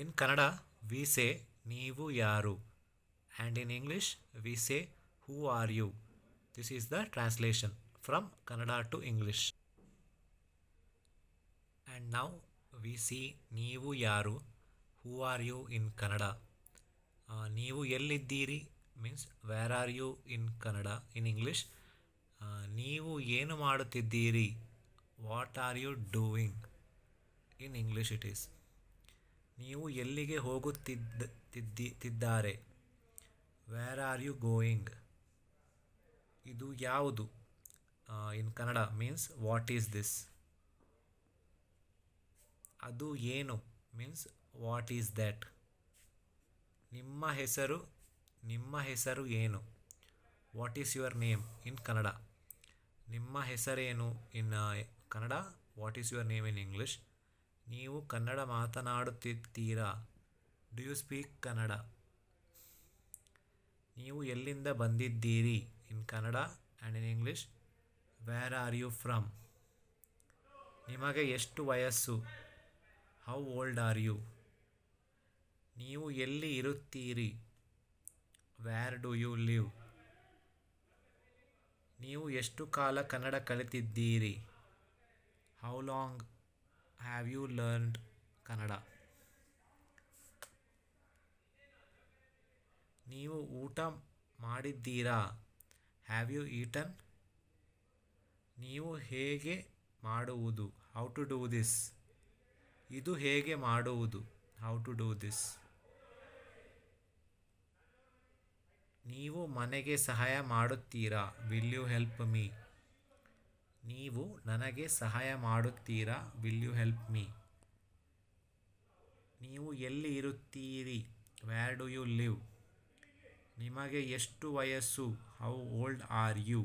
ಇನ್ Kannada V say ನೀವು ಯಾರು and in English we say who are you this is the translation from Kannada to English and ನಾವು we see ನೀವು ಯಾರು who are you in Kannada ನೀವು ಎಲ್ಲಿದ್ದೀರಿ means where are you in Kannada in English ನೀವು ಏನು ಮಾಡುತ್ತಿದ್ದೀರಿ what are you doing in English it is ನೀವು ಎಲ್ಲಿಗೆ ಹೋಗುತ್ತಿದ್ದ, ತಿದ್ದಿ, ತಿದ್ದಾರೆ? ವೇರ್ ಆರ್ ಯು ಗೋಯಿಂಗ್ ಇದು ಯಾವುದು? In Kannada means what is this ಅದು ಏನು? ಮೀನ್ಸ್ ವಾಟ್ ಈಸ್ ದ್ಯಾಟ್ ನಿಮ್ಮ ಹೆಸರು ನಿಮ್ಮ ಹೆಸರು ಏನು? What is your name in Kannada. ನಿಮ್ಮ ಹೆಸರೇನು? In Kannada? What is your name in English ನೀವು ಕನ್ನಡ ಮಾತನಾಡುತ್ತಿದ್ದೀರಾ? ಡು ಯು ಸ್ಪೀಕ್ ಕನ್ನಡ ನೀವು ಎಲ್ಲಿಂದ ಬಂದಿದ್ದೀರಿ? In Kannada and in English where are you from ನಿಮಗೆ ಎಷ್ಟು ವಯಸ್ಸು? ಹೌ ಓಲ್ಡ್ ಆರ್ ಯು ನೀವು ಎಲ್ಲಿ ಇರುತ್ತೀರಿ? ವೇರ್ ಡು ಯು ಲಿವ್ ನೀವು ಎಷ್ಟು ಕಾಲ ಕನ್ನಡ ಕಲಿತಿದ್ದೀರಿ? How long have you learned Kannada ನೀವು ಊಟ ಮಾಡಿದ್ದೀರಾ? ಹ್ಯಾವ್ ಯು ಈಟನ್ ನೀವು ಹೇಗೆ ಮಾಡುವುದು? ಹೌ ಟು ಡೂ ದಿಸ್ ಇದು ಹೇಗೆ ಮಾಡುವುದು? ಹೌ ಟು ಡೂ ದಿಸ್ ನೀವು ಮನೆಗೆ ಸಹಾಯ ಮಾಡುತ್ತೀರಾ? ವಿಲ್ ಯು ಹೆಲ್ಪ್ ಮೀ ನೀವು ನನಗೆ ಸಹಾಯ ಮಾಡುತ್ತೀರಾ? ವಿಲ್ ಯು ಹೆಲ್ಪ್ ಮೀ ನೀವು ಎಲ್ಲಿ ಇರುತ್ತೀರಿ? ವ್ಯಾರ್ ಡು ಯು ಲಿವ್ ನಿಮಗೆ ಎಷ್ಟು ವಯಸ್ಸು? How old are you